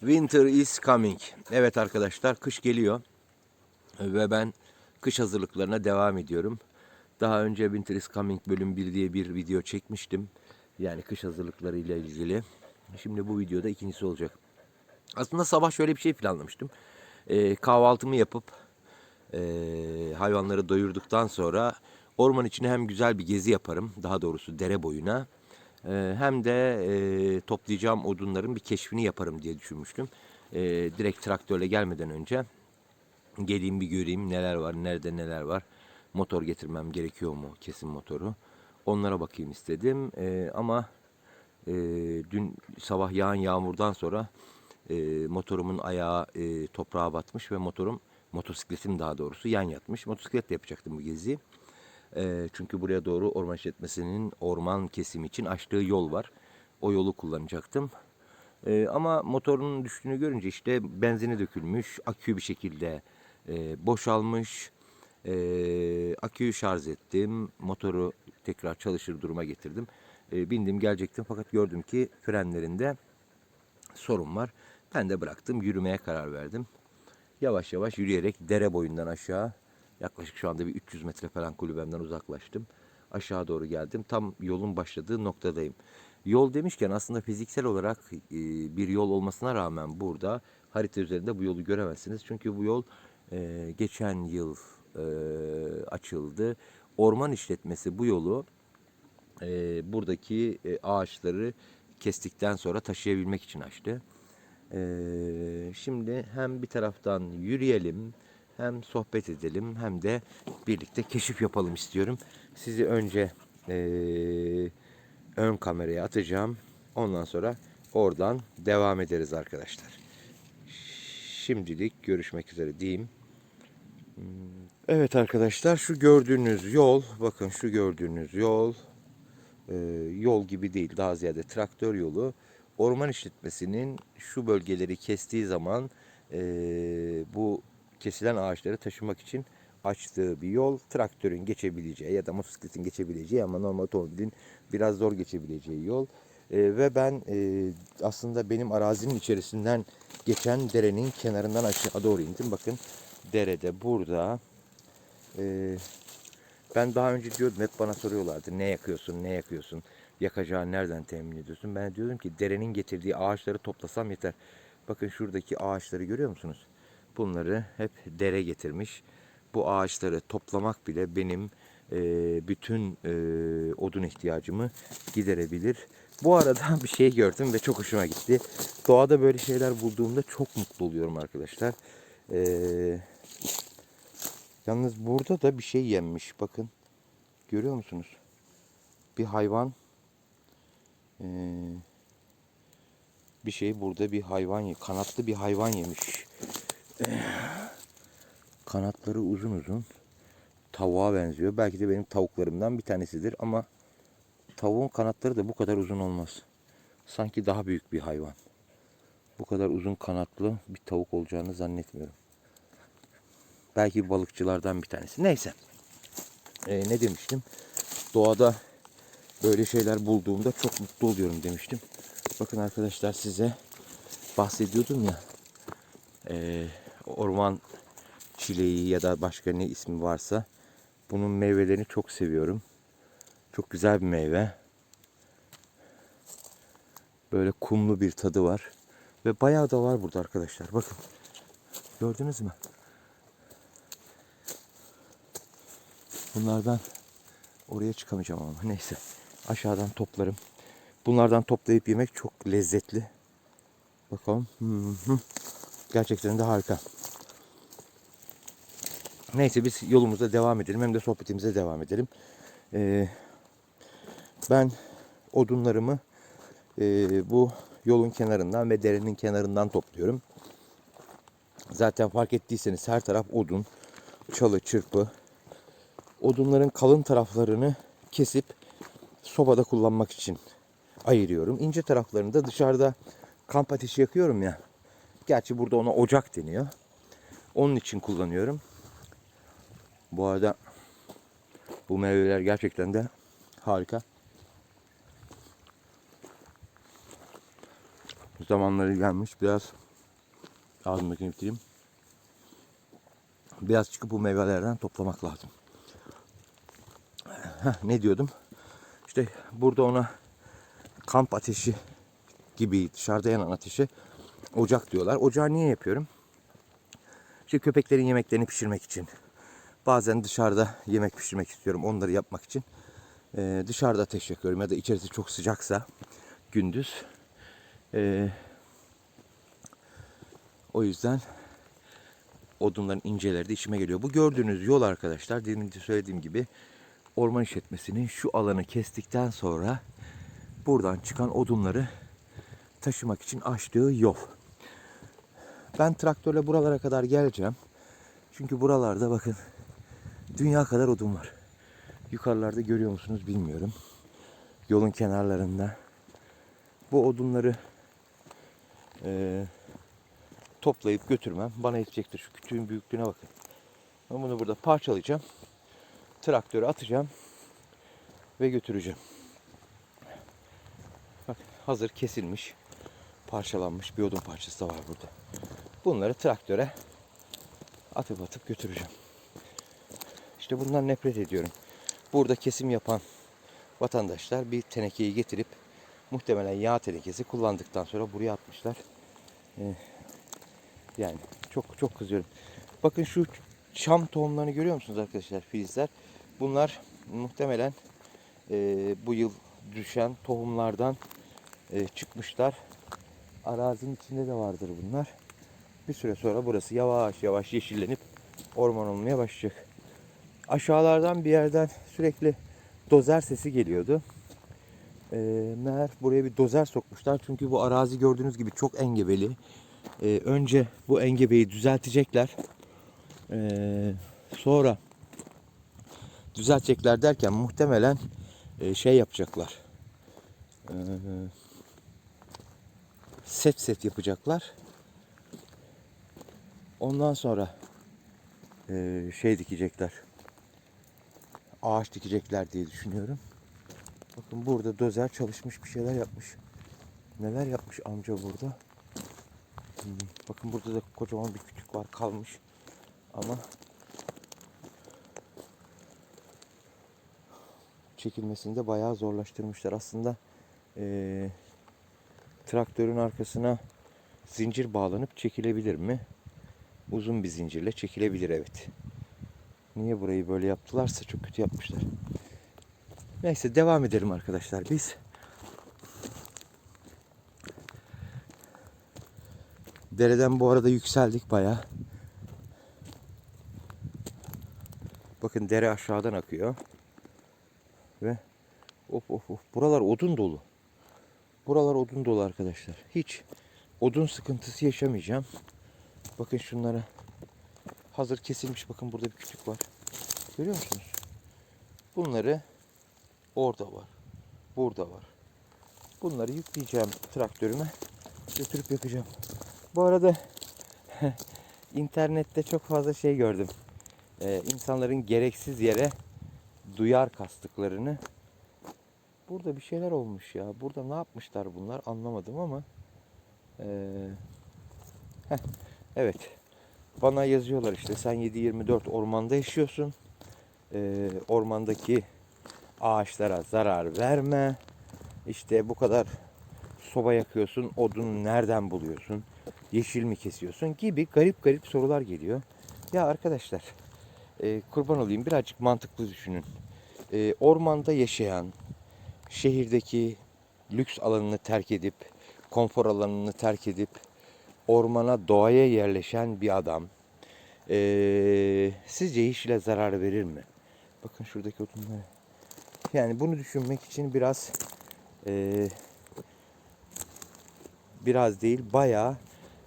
Winter is coming. Evet arkadaşlar kış geliyor. Ve ben kış hazırlıklarına devam ediyorum. Daha önce Winter is coming bölüm 1 diye bir video çekmiştim. Yani kış hazırlıkları ile ilgili. Şimdi bu videoda ikincisi olacak. Aslında sabah şöyle bir şey planlamıştım. Ee, kahvaltımı yapıp e, hayvanları doyurduktan sonra orman içine hem güzel bir gezi yaparım. Daha doğrusu dere boyuna. Ee, hem de e, toplayacağım odunların bir keşfini yaparım diye düşünmüştüm. Ee, direkt traktörle gelmeden önce geleyim bir göreyim neler var, nerede neler var. Motor getirmem gerekiyor mu kesin motoru. Onlara bakayım istedim. Ee, ama e, dün sabah yağan yağmurdan sonra e, motorumun ayağı toprağa batmış ve motorum, motosikletim daha doğrusu yan yatmış. Motosikletle yapacaktım bu geziyi. E, çünkü buraya doğru orman işletmesinin orman kesimi için açtığı yol var. O yolu kullanacaktım. E, ama motorun düştüğünü görünce işte benzini dökülmüş, akü bir şekilde e, boşalmış. E, aküyü şarj ettim, motoru tekrar çalışır duruma getirdim. Bindim gelecektim fakat gördüm ki frenlerinde sorun var. Ben de bıraktım, yürümeye karar verdim. Yavaş yavaş yürüyerek dere boyundan aşağı, yaklaşık şu anda bir 300 metre falan kulübemden uzaklaştım. Aşağı doğru geldim. Tam yolun başladığı noktadayım. Yol demişken aslında fiziksel olarak e, bir yol olmasına rağmen burada harita üzerinde bu yolu göremezsiniz. Çünkü bu yol e, geçen yıl e, açıldı. Orman işletmesi bu yolu buradaki ağaçları kestikten sonra taşıyabilmek için açtı. Şimdi hem bir taraftan yürüyelim, hem sohbet edelim, hem de birlikte keşif yapalım istiyorum. Sizi önce e, ön kameraya atacağım. Ondan sonra oradan devam ederiz arkadaşlar. Şimdilik görüşmek üzere diyeyim. Evet arkadaşlar şu gördüğünüz yol bakın şu gördüğünüz yol e, yol gibi değil daha ziyade traktör yolu orman işletmesinin şu bölgeleri kestiği zaman e, bu kesilen ağaçları taşımak için açtığı bir yol traktörün geçebileceği ya da motosikletin geçebileceği ama normal otomobilin biraz zor geçebileceği yol. E, ve ben e, aslında benim arazinin içerisinden geçen derenin kenarından aşağı doğru indim. Bakın derede burada. Ee, ben daha önce diyordum hep bana soruyorlardı ne yakıyorsun ne yakıyorsun? Yakacağını nereden temin ediyorsun? Ben diyordum ki derenin getirdiği ağaçları toplasam yeter. Bakın şuradaki ağaçları görüyor musunuz bunları hep dere getirmiş bu ağaçları toplamak bile benim e, bütün e, odun ihtiyacımı giderebilir bu arada bir şey gördüm ve çok hoşuma gitti doğada böyle şeyler bulduğumda çok mutlu oluyorum arkadaşlar eee Yalnız burada da bir şey yenmiş. Bakın. Görüyor musunuz? Bir hayvan ee, bir şey burada bir hayvan kanatlı bir hayvan yemiş. Kanatları uzun uzun. Tavuğa benziyor. Belki de benim tavuklarımdan bir tanesidir ama tavuğun kanatları da bu kadar uzun olmaz. Sanki daha büyük bir hayvan. Bu kadar uzun kanatlı bir tavuk olacağını zannetmiyorum. Belki balıkçılardan bir tanesi. Neyse. Ee, ne demiştim? Doğada böyle şeyler bulduğumda çok mutlu oluyorum demiştim. Bakın arkadaşlar size bahsediyordum ya. ee, orman çileği ya da başka ne ismi varsa bunun meyvelerini çok seviyorum. Çok güzel bir meyve. Böyle kumlu bir tadı var. Ve bayağı da var burada arkadaşlar. Bakın. Gördünüz mü? Bunlardan oraya çıkamayacağım ama neyse. Aşağıdan toplarım. Bunlardan toplayıp yemek çok lezzetli. Bakalım. Gerçekten de harika. Neyse biz yolumuza devam edelim. Hem de sohbetimize devam edelim. Ee, ben odunlarımı e, bu yolun kenarından ve derenin kenarından topluyorum. Zaten fark ettiyseniz her taraf odun, çalı, çırpı, odunların kalın taraflarını kesip sobada kullanmak için ayırıyorum. İnce taraflarını da dışarıda kamp ateşi yakıyorum ya. Gerçi burada ona ocak deniyor. Onun için kullanıyorum. Bu arada bu meyveler gerçekten de harika. Zamanları gelmiş biraz Ağzımdakini bitireyim. Biraz çıkıp bu meyvelerden toplamak lazım. Heh, ne diyordum? İşte burada ona kamp ateşi gibi dışarıda yanan ateşi ocak diyorlar. Ocağı niye yapıyorum? İşte köpeklerin yemeklerini pişirmek için. Bazen dışarıda yemek pişirmek istiyorum. Onları yapmak için. Ee, dışarıda ateş yakıyorum ya da içerisi çok sıcaksa gündüz. Ee, o yüzden odunların inceleri de işime geliyor. Bu gördüğünüz yol arkadaşlar demin de söylediğim gibi orman işletmesinin şu alanı kestikten sonra buradan çıkan odunları taşımak için açtığı yol. Ben traktörle buralara kadar geleceğim. Çünkü buralarda bakın dünya kadar odun var. Yukarılarda görüyor musunuz bilmiyorum. Yolun kenarlarında. Bu odunları eee, toplayıp götürmem bana yetecektir. Şu kütüğün büyüklüğüne bakın. Ben bunu burada parçalayacağım. Traktöre atacağım ve götüreceğim. Bak hazır kesilmiş, parçalanmış bir odun parçası da var burada. Bunları traktöre atıp atıp götüreceğim. İşte bundan nefret ediyorum. Burada kesim yapan vatandaşlar bir tenekeyi getirip muhtemelen yağ tenekesi kullandıktan sonra buraya atmışlar. Ee, yani çok çok kızıyorum. Bakın şu çam tohumlarını görüyor musunuz arkadaşlar filizler? Bunlar muhtemelen e, bu yıl düşen tohumlardan e, çıkmışlar. Arazinin içinde de vardır bunlar. Bir süre sonra burası yavaş yavaş yeşillenip orman olmaya başlayacak. Aşağılardan bir yerden sürekli dozer sesi geliyordu. E, meğer buraya bir dozer sokmuşlar. Çünkü bu arazi gördüğünüz gibi çok engebeli. E, önce bu engebeyi düzeltecekler. E, sonra düzeltecekler derken muhtemelen e, şey yapacaklar. E, set set yapacaklar. Ondan sonra e, şey dikecekler. Ağaç dikecekler diye düşünüyorum. Bakın burada dozer çalışmış bir şeyler yapmış. Neler yapmış amca burada? Hmm, Bakın burada da kocaman bir kütük var kalmış. Ama çekilmesini de bayağı zorlaştırmışlar. Aslında eee, traktörün arkasına zincir bağlanıp çekilebilir mi? Uzun bir zincirle çekilebilir evet. Niye burayı böyle yaptılarsa çok kötü yapmışlar. Neyse devam edelim arkadaşlar biz. Dereden bu arada yükseldik bayağı. Bakın dere aşağıdan akıyor. Ve of of of buralar odun dolu. Buralar odun dolu arkadaşlar. Hiç odun sıkıntısı yaşamayacağım. Bakın şunlara. Hazır kesilmiş bakın burada bir kütük var. Görüyor musunuz? Bunları orada var. Burada var. Bunları yükleyeceğim traktörüme. Götürüp yapacağım. Bu arada internette çok fazla şey gördüm. Ee, insanların gereksiz yere duyar kastıklarını. Burada bir şeyler olmuş ya. Burada ne yapmışlar bunlar anlamadım ama. Ee, heh, evet. Bana yazıyorlar işte sen 7-24 ormanda yaşıyorsun. Ee, ormandaki ağaçlara zarar verme. İşte bu kadar soba yakıyorsun, odunu nereden buluyorsun? Yeşil mi kesiyorsun? Gibi garip garip sorular geliyor. Ya arkadaşlar, e, kurban olayım birazcık mantıklı düşünün. E, ormanda yaşayan, şehirdeki lüks alanını terk edip, konfor alanını terk edip, ormana, doğaya yerleşen bir adam, e, sizce yeşile zarar verir mi? Bakın şuradaki odunlara. Yani bunu düşünmek için biraz e, biraz değil bayağı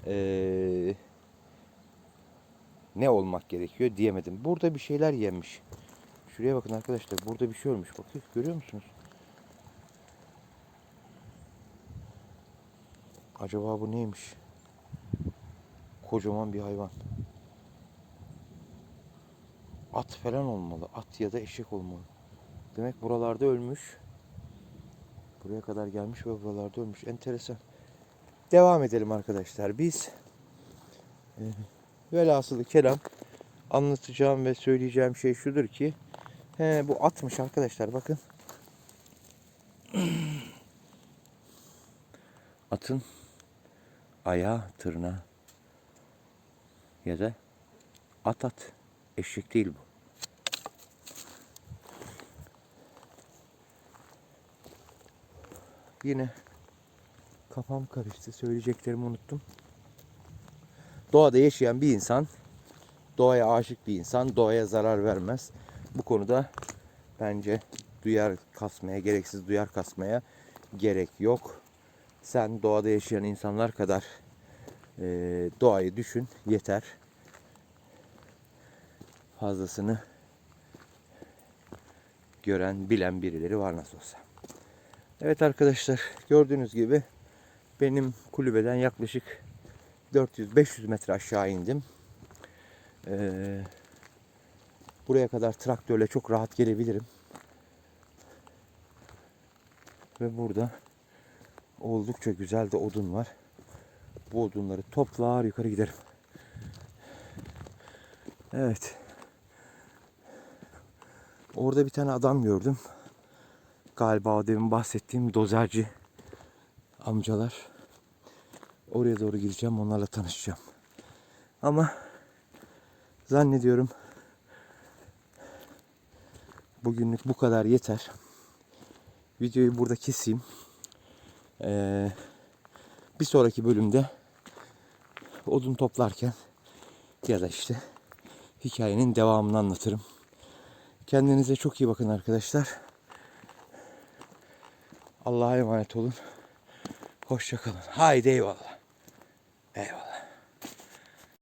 e, ne olmak gerekiyor diyemedim. Burada bir şeyler yemiş. Şuraya bakın arkadaşlar. Burada bir şey olmuş. Bakın görüyor musunuz? Acaba bu neymiş? Kocaman bir hayvan. At falan olmalı. At ya da eşek olmalı. Demek buralarda ölmüş. Buraya kadar gelmiş ve buralarda ölmüş. Enteresan. Devam edelim arkadaşlar. Biz Ee, velhasılı kelam anlatacağım ve söyleyeceğim şey şudur ki he, bu atmış arkadaşlar bakın. Atın ayağı tırnağı ya da at at eşek değil bu. Yine kafam karıştı. Söyleyeceklerimi unuttum. Doğada yaşayan bir insan, doğaya aşık bir insan doğaya zarar vermez. Bu konuda bence duyar kasmaya, gereksiz duyar kasmaya gerek yok. Sen doğada yaşayan insanlar kadar eee, doğayı düşün yeter. Fazlasını gören, bilen birileri var nasıl olsa. Evet arkadaşlar gördüğünüz gibi benim kulübeden yaklaşık 400-500 metre aşağı indim. Ee, buraya kadar traktörle çok rahat gelebilirim. Ve burada oldukça güzel de odun var. Bu odunları toplar yukarı giderim. Evet. Orada bir tane adam gördüm. Galiba o demin bahsettiğim dozerci amcalar. Oraya doğru gideceğim. Onlarla tanışacağım. Ama zannediyorum bugünlük bu kadar yeter. Videoyu burada keseyim. Ee, bir sonraki bölümde odun toplarken ya da işte hikayenin devamını anlatırım. Kendinize çok iyi bakın arkadaşlar. Allah'a emanet olun. Hoşça kalın. Haydi. Eyvallah.